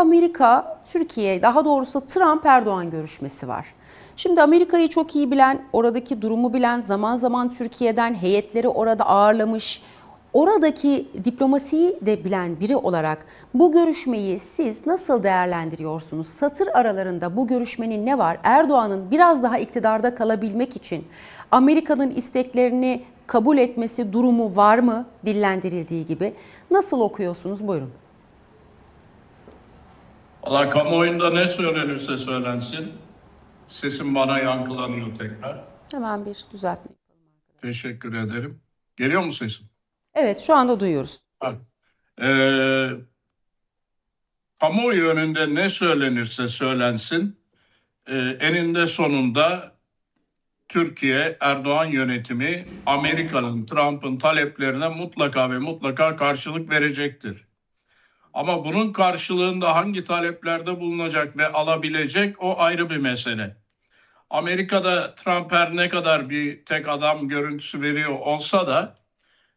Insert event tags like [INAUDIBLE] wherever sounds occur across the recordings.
Amerika, Türkiye, daha doğrusu Trump-Erdoğan görüşmesi var. Şimdi Amerika'yı çok iyi bilen, oradaki durumu bilen, zaman zaman Türkiye'den heyetleri orada ağırlamış, oradaki diplomasiyi de bilen biri olarak bu görüşmeyi siz nasıl değerlendiriyorsunuz? Satır aralarında bu görüşmenin ne var? Erdoğan'ın biraz daha iktidarda kalabilmek için Amerika'nın isteklerini kabul etmesi durumu var mı dillendirildiği gibi? Nasıl okuyorsunuz? Buyurun. Valla kamuoyunda ne söylenirse söylensin. Sesim bana yankılanıyor tekrar. Hemen bir düzeltme. Teşekkür ederim. Geliyor mu sesim? Evet şu anda duyuyoruz. Ha. Ee, kamuoyu önünde ne söylenirse söylensin. e, eninde sonunda Türkiye Erdoğan yönetimi Amerika'nın Trump'ın taleplerine mutlaka ve mutlaka karşılık verecektir. Ama bunun karşılığında hangi taleplerde bulunacak ve alabilecek o ayrı bir mesele. Amerika'da Trump her ne kadar bir tek adam görüntüsü veriyor olsa da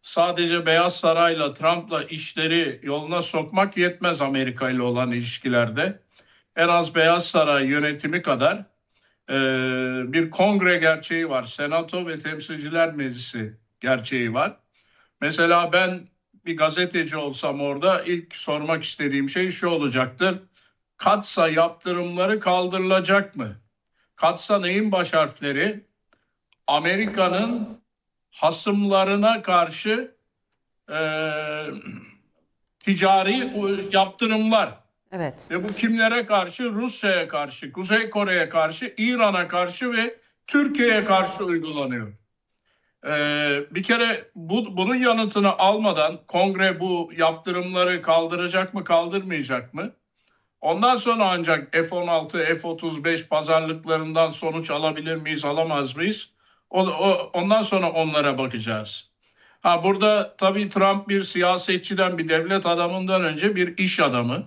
sadece Beyaz Saray'la Trump'la işleri yoluna sokmak yetmez Amerika ile olan ilişkilerde. En az Beyaz Saray yönetimi kadar e, bir kongre gerçeği var. Senato ve Temsilciler Meclisi gerçeği var. Mesela ben bir gazeteci olsam orada ilk sormak istediğim şey şu olacaktır. Katsa yaptırımları kaldırılacak mı? Katsa neyin baş harfleri? Amerika'nın hasımlarına karşı e, ticari yaptırımlar Evet. ve bu kimlere karşı? Rusya'ya karşı, Kuzey Kore'ye karşı, İran'a karşı ve Türkiye'ye karşı uygulanıyor. Ee, bir kere bu, bunun yanıtını almadan kongre bu yaptırımları kaldıracak mı kaldırmayacak mı? Ondan sonra ancak F-16, F-35 pazarlıklarından sonuç alabilir miyiz alamaz mıyız? O, o, ondan sonra onlara bakacağız. Ha burada tabii Trump bir siyasetçiden, bir devlet adamından önce bir iş adamı.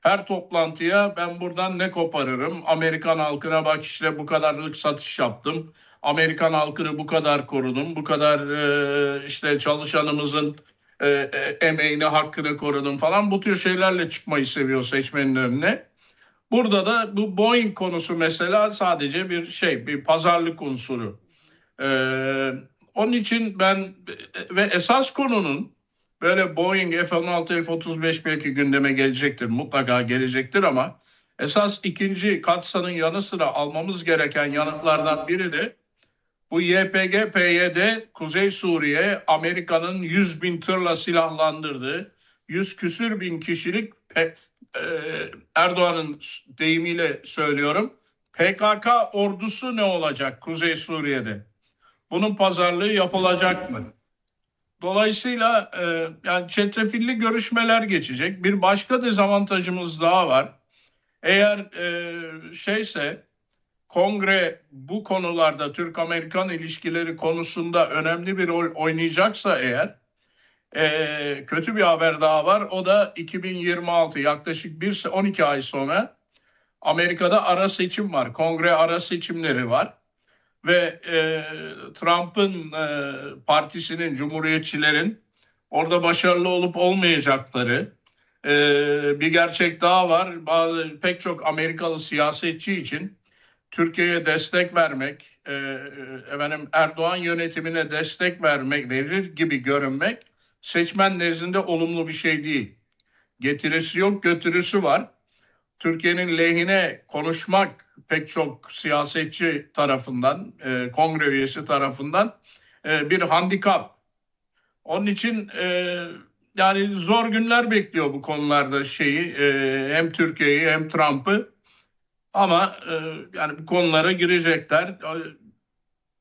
Her toplantıya ben buradan ne koparırım? Amerikan halkına bak işte bu kadarlık satış yaptım. Amerikan halkını bu kadar korudum. Bu kadar e, işte çalışanımızın e, e, emeğini, hakkını korudum falan. Bu tür şeylerle çıkmayı seviyor seçmenin önüne. Burada da bu Boeing konusu mesela sadece bir şey, bir pazarlık unsuru. Ee, onun için ben ve esas konunun böyle Boeing F-16, F-35 belki gündeme gelecektir, mutlaka gelecektir ama esas ikinci katsanın yanı sıra almamız gereken yanıtlardan biri de bu YPG, PYD Kuzey Suriye Amerika'nın 100 bin tırla silahlandırdığı 100 küsür bin kişilik e, Erdoğan'ın deyimiyle söylüyorum PKK ordusu ne olacak Kuzey Suriye'de? Bunun pazarlığı yapılacak mı? Dolayısıyla e, yani çetrefilli görüşmeler geçecek. Bir başka dezavantajımız daha var. Eğer e, şeyse kongre bu konularda Türk-Amerikan ilişkileri konusunda önemli bir rol oynayacaksa eğer e, kötü bir haber daha var. O da 2026 yaklaşık 1 12 ay sonra Amerika'da ara seçim var. Kongre ara seçimleri var ve e, Trump'ın e, partisinin, cumhuriyetçilerin orada başarılı olup olmayacakları e, bir gerçek daha var. Bazı pek çok Amerikalı siyasetçi için Türkiye'ye destek vermek, e, efendim Erdoğan yönetimine destek vermek, verir gibi görünmek seçmen nezdinde olumlu bir şey değil. Getirisi yok, götürüsü var. Türkiye'nin lehine konuşmak pek çok siyasetçi tarafından, e, kongre üyesi tarafından e, bir handikap. Onun için e, yani zor günler bekliyor bu konularda şeyi e, hem Türkiye'yi hem Trump'ı. Ama e, yani bu konulara girecekler.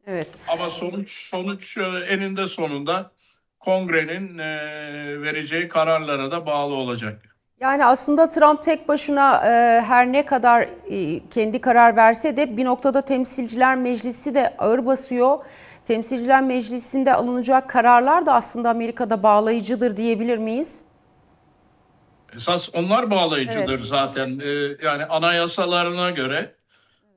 Evet. Ama sonuç sonuç e, eninde sonunda kongrenin e, vereceği kararlara da bağlı olacak. Yani aslında Trump tek başına e, her ne kadar e, kendi karar verse de bir noktada Temsilciler Meclisi de ağır basıyor. Temsilciler Meclisi'nde alınacak kararlar da aslında Amerika'da bağlayıcıdır diyebilir miyiz? Esas onlar bağlayıcıdır Evet. zaten. Ee, yani anayasalarına göre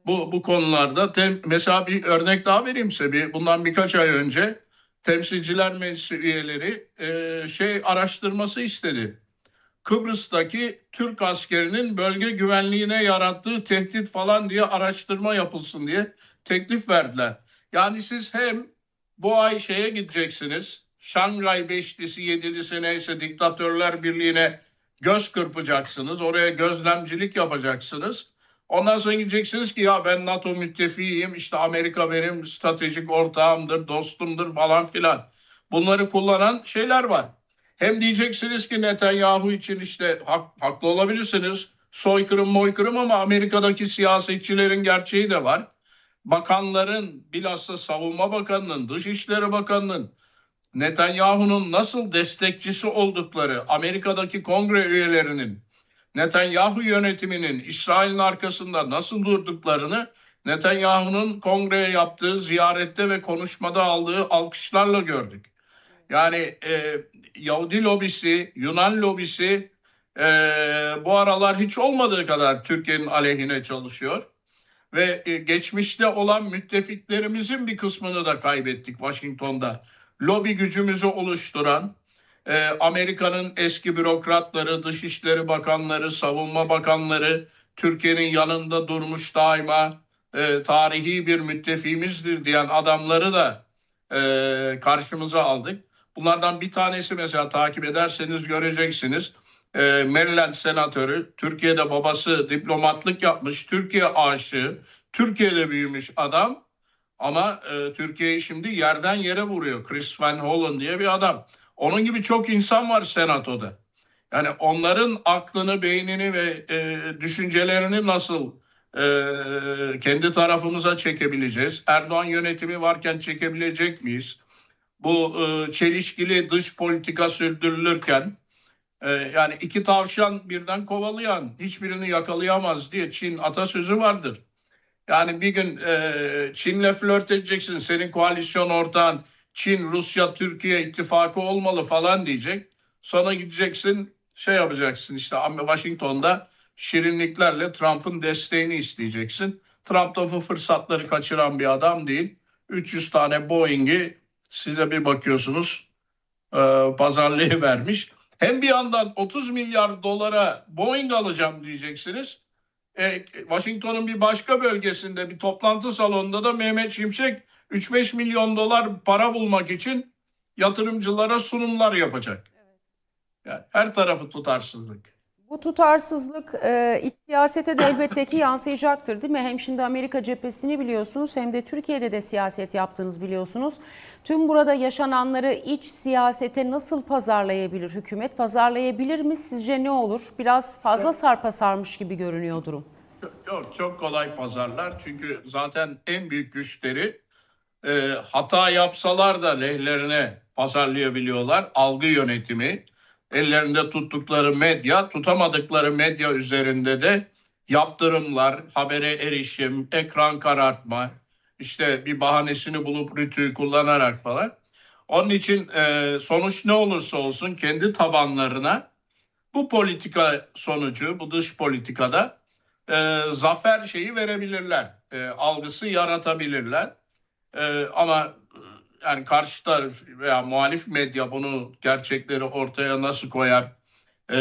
bu bu konularda tem- mesela bir örnek daha vereyim size. Bir, bundan birkaç ay önce Temsilciler Meclisi üyeleri e, şey araştırması istedi. Kıbrıs'taki Türk askerinin bölge güvenliğine yarattığı tehdit falan diye araştırma yapılsın diye teklif verdiler. Yani siz hem bu ay şeye gideceksiniz. Şangay Beşlisi, Yedilisi neyse Diktatörler Birliği'ne göz kırpacaksınız. Oraya gözlemcilik yapacaksınız. Ondan sonra gideceksiniz ki ya ben NATO müttefiğiyim. işte Amerika benim stratejik ortağımdır, dostumdur falan filan. Bunları kullanan şeyler var. Hem diyeceksiniz ki Netanyahu için işte hak, haklı olabilirsiniz. Soykırım moykırım ama Amerika'daki siyasetçilerin gerçeği de var. Bakanların bilhassa Savunma Bakanı'nın, Dışişleri Bakanı'nın Netanyahu'nun nasıl destekçisi oldukları, Amerika'daki kongre üyelerinin Netanyahu yönetiminin İsrail'in arkasında nasıl durduklarını Netanyahu'nun kongreye yaptığı ziyarette ve konuşmada aldığı alkışlarla gördük. Yani e, Yahudi lobisi, Yunan lobisi e, bu aralar hiç olmadığı kadar Türkiye'nin aleyhine çalışıyor. Ve e, geçmişte olan müttefiklerimizin bir kısmını da kaybettik Washington'da. Lobi gücümüzü oluşturan, e, Amerika'nın eski bürokratları, Dışişleri Bakanları, Savunma Bakanları Türkiye'nin yanında durmuş daima e, tarihi bir müttefiğimizdir diyen adamları da e, karşımıza aldık. Bunlardan bir tanesi mesela takip ederseniz göreceksiniz. E, Maryland senatörü, Türkiye'de babası diplomatlık yapmış, Türkiye aşığı, Türkiye'de büyümüş adam ama e, Türkiye'yi şimdi yerden yere vuruyor. Chris Van Hollen diye bir adam. Onun gibi çok insan var senatoda. Yani onların aklını, beynini ve e, düşüncelerini nasıl e, kendi tarafımıza çekebileceğiz? Erdoğan yönetimi varken çekebilecek miyiz? Bu e, çelişkili dış politika sürdürülürken e, yani iki tavşan birden kovalayan hiçbirini yakalayamaz diye Çin atasözü vardır. Yani bir gün e, Çin'le flört edeceksin. Senin koalisyon ortağın Çin, Rusya, Türkiye ittifakı olmalı falan diyecek. Sonra gideceksin şey yapacaksın işte Washington'da şirinliklerle Trump'ın desteğini isteyeceksin. Trump da bu fırsatları kaçıran bir adam değil. 300 tane Boeing'i size bir bakıyorsunuz e, pazarlığı vermiş. Hem bir yandan 30 milyar dolara Boeing alacağım diyeceksiniz. E, Washington'un bir başka bölgesinde bir toplantı salonunda da Mehmet Şimşek 3-5 milyon dolar para bulmak için yatırımcılara sunumlar yapacak. Yani her tarafı tutarsızlık. Bu tutarsızlık e, siyasete de elbette ki yansıyacaktır değil mi? Hem şimdi Amerika cephesini biliyorsunuz hem de Türkiye'de de siyaset yaptığınız biliyorsunuz. Tüm burada yaşananları iç siyasete nasıl pazarlayabilir hükümet? Pazarlayabilir mi? Sizce ne olur? Biraz fazla sarpa sarmış gibi görünüyor durum. Yok çok kolay pazarlar çünkü zaten en büyük güçleri e, hata yapsalar da lehlerine pazarlayabiliyorlar. Algı yönetimi, ellerinde tuttukları medya, tutamadıkları medya üzerinde de yaptırımlar, habere erişim, ekran karartma, işte bir bahanesini bulup rütüyü kullanarak falan. Onun için e, sonuç ne olursa olsun kendi tabanlarına bu politika sonucu, bu dış politikada e, zafer şeyi verebilirler, e, algısı yaratabilirler. E, ama yani karşı taraf veya muhalif medya bunu gerçekleri ortaya nasıl koyar? E,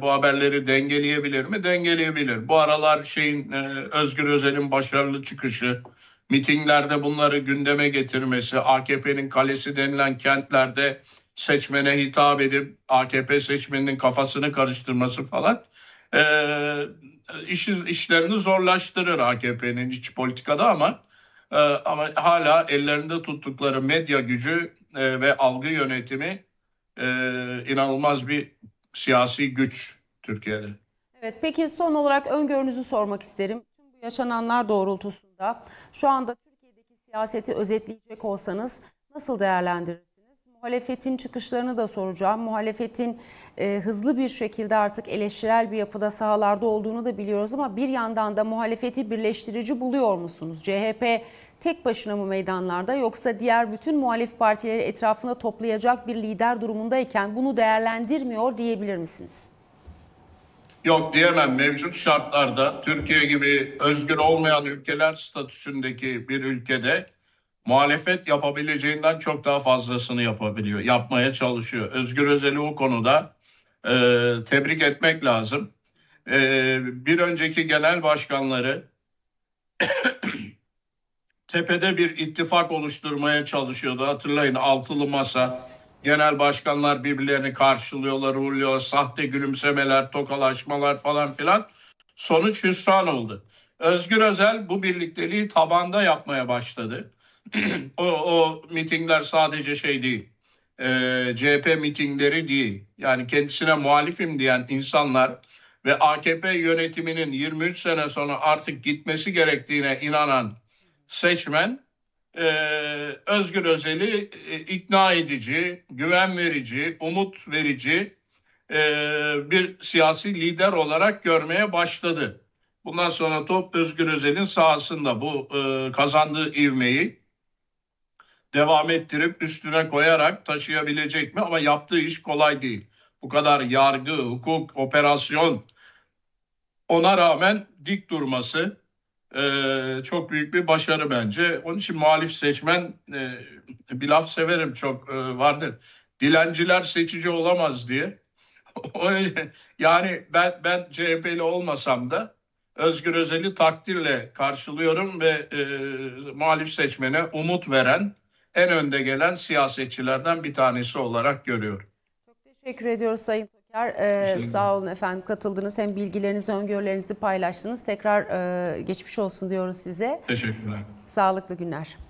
bu haberleri dengeleyebilir mi? Dengeleyebilir. Bu aralar şeyin e, Özgür Özel'in başarılı çıkışı, mitinglerde bunları gündeme getirmesi, AKP'nin kalesi denilen kentlerde seçmene hitap edip AKP seçmeninin kafasını karıştırması falan e, işi, işlerini zorlaştırır AKP'nin iç politikada ama e, ama hala ellerinde tuttukları medya gücü e, ve algı yönetimi e, inanılmaz bir siyasi güç Türkiye'de. Evet, peki son olarak öngörünüzü sormak isterim. Tüm bu yaşananlar doğrultusunda şu anda Türkiye'deki siyaseti özetleyecek olsanız nasıl değerlendirirsiniz? Muhalefetin çıkışlarını da soracağım. Muhalefetin e, hızlı bir şekilde artık eleştirel bir yapıda sahalarda olduğunu da biliyoruz ama bir yandan da muhalefeti birleştirici buluyor musunuz? CHP tek başına mı meydanlarda yoksa diğer bütün muhalif partileri etrafına toplayacak bir lider durumundayken bunu değerlendirmiyor diyebilir misiniz? Yok diyemem. Mevcut şartlarda Türkiye gibi özgür olmayan ülkeler statüsündeki bir ülkede muhalefet yapabileceğinden çok daha fazlasını yapabiliyor. Yapmaya çalışıyor. Özgür Özel'i bu konuda e, tebrik etmek lazım. E, bir önceki genel başkanları [COUGHS] tepede bir ittifak oluşturmaya çalışıyordu. Hatırlayın altılı masa. Genel başkanlar birbirlerini karşılıyorlar, uğurluyorlar, sahte gülümsemeler, tokalaşmalar falan filan. Sonuç hüsran oldu. Özgür Özel bu birlikteliği tabanda yapmaya başladı. O, o mitingler sadece şey değil, e, CHP mitingleri değil. Yani kendisine muhalifim diyen insanlar ve AKP yönetiminin 23 sene sonra artık gitmesi gerektiğine inanan seçmen e, Özgür Özel'i e, ikna edici, güven verici, umut verici e, bir siyasi lider olarak görmeye başladı. Bundan sonra top Özgür Özel'in sahasında bu e, kazandığı ivmeyi devam ettirip üstüne koyarak taşıyabilecek mi? Ama yaptığı iş kolay değil. Bu kadar yargı, hukuk, operasyon ona rağmen dik durması e, çok büyük bir başarı bence. Onun için muhalif seçmen e, bir laf severim çok e, vardır. Dilenciler seçici olamaz diye. [LAUGHS] Yani ben ben CHP'li olmasam da Özgür Özel'i takdirle karşılıyorum ve e, muhalif seçmene umut veren en önde gelen siyasetçilerden bir tanesi olarak görüyorum. Teşekkür ediyoruz Sayın Toker. Ee, sağ olun efendim katıldınız. Hem bilgilerinizi, öngörülerinizi paylaştınız. Tekrar e, geçmiş olsun diyoruz size. Teşekkürler. Sağlıklı günler.